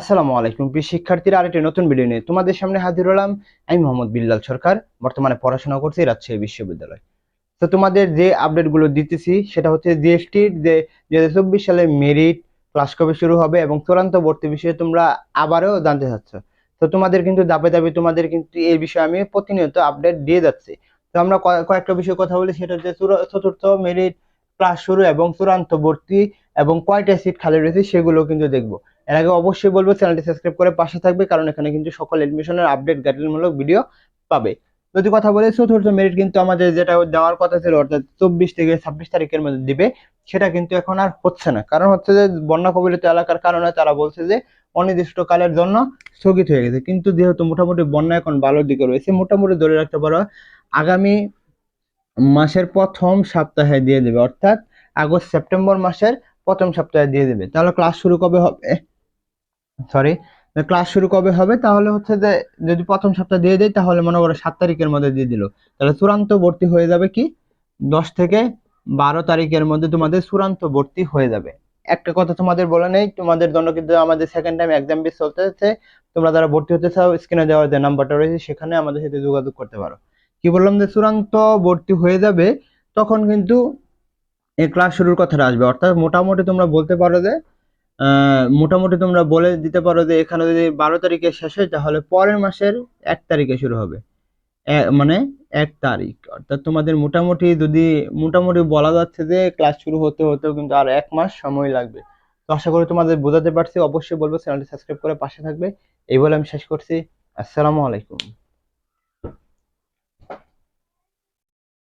আসসালামু আলাইকুম, প্রিয় শিক্ষার্থীরা, আরেকটি নতুন ভিডিও নিয়ে তোমাদের সামনে হাজির হলাম। আমি মোহাম্মদ বিল্লাল সরকার, বর্তমানে পড়াশোনা করছি রাজশাহী বিশ্ববিদ্যালয়। তো তোমাদের যে আপডেটগুলো দিতেছি, সেটা হচ্ছে জিএসটির যে দু হাজার চব্বিশ সালে মেরিট ক্লাস কবে শুরু হবে এবং চূড়ান্ত ভর্তি বিষয়ে তোমরা আবারও জানতে চাচ্ছ। তো তোমাদের কিন্তু দাবে দাবে তোমাদের কিন্তু এই বিষয়ে আমি প্রতিনিয়ত আপডেট দিয়ে যাচ্ছি। তো আমরা কয়- কয়েকটা বিষয়ে কথা বলি, সেটা হচ্ছে চতুর্থ মেরিট ক্লাস শুরু এবং চূড়ান্ত ভর্তি এবং কয়টা সিট খালি রয়েছে সেগুলো কিন্তু দেখব। এর আগে অবশ্যই বলব, চ্যানেলটি সাবস্ক্রাইব করে পাশে থাকবে, কারণ এখানে কিন্তু সকল এডমিশনের আপডেট গাইডলাইনমূলক ভিডিও পাবে। যদি কথা বলি, চতুর্থ মেরিট কিন্তু আমাদের যেটা দেওয়ার কথা ছিল, অর্থাৎ চব্বিশ থেকে ছাব্বিশ তারিখের মধ্যে দিবে, সেটা কিন্তু এখন আর হচ্ছে না। কারণ হচ্ছে যে, বন্যা কবলিত এলাকার কারণে তারা বলছে যে, অনির্দিষ্টকালের জন্য স্থগিত হয়ে গেছে। কিন্তু যেহেতু মোটামুটি বন্যা এখন ভালোর দিকে রয়েছে, মোটামুটি ধরে রাখতে পারো, আগামী মাসের প্রথম সপ্তাহে দিয়ে দেবে, অর্থাৎ আগস্ট, সেপ্টেম্বর মাসের প্রথম সপ্তাহে দিয়ে দেবে। তাহলে ক্লাস শুরু কবে হবে? সরি ক্লাস শুরু কবে হবে? তাহলে হচ্ছে যে, যদি প্রথম সপ্তাহ দিয়ে দেয়, তাহলে মনে করো সাত তারিখের মধ্যে দিয়ে দিল। তাহলে চূড়ান্ত ভর্তি হয়ে যাবে কি? দশ থেকে বারো তারিখের মধ্যে তোমাদের চূড়ান্ত ভর্তি হয়ে যাবে। একটা কথা তোমাদের বলে নেই, তোমাদের জন্য কিন্তু আমাদের সেকেন্ড টাইম এক্সাম বেস চলতেছে। তোমরা যারা ভর্তি হতে চাও স্ক্রিনে দেওয়ার যে নাম্বারটা রয়েছে, সেখানে আমাদের সাথে যোগাযোগ করতে পারো। কি বললাম যে চূড়ান্ত ভর্তি হয়ে যাবে, তখন কিন্তু এই ক্লাস শুরুর কথাটা আসবে। অর্থাৎ মোটামুটি তোমরা বলতে পারো যে মোটামুটি তোমরা বলে দিতে পারো যে, এখানে যদি বারো তারিখে শেষ হয়, তাহলে পরের মাসের এক তারিখে শুরু হবে। মানে এক তারিখ। অর্থাৎ তোমাদের মোটামুটি যদি, মোটামুটি বলা যাচ্ছে যে ক্লাস শুরু হতে হতেও কিন্তু আর এক মাস সময় লাগবে। তো আশা করি তোমাদের বোঝাতে পারছি। অবশ্যই বলব, চ্যানেলটি সাবস্ক্রাইব করে পাশে থাকবে। এই বলে আমি শেষ করছি। আসসালামু আলাইকুম।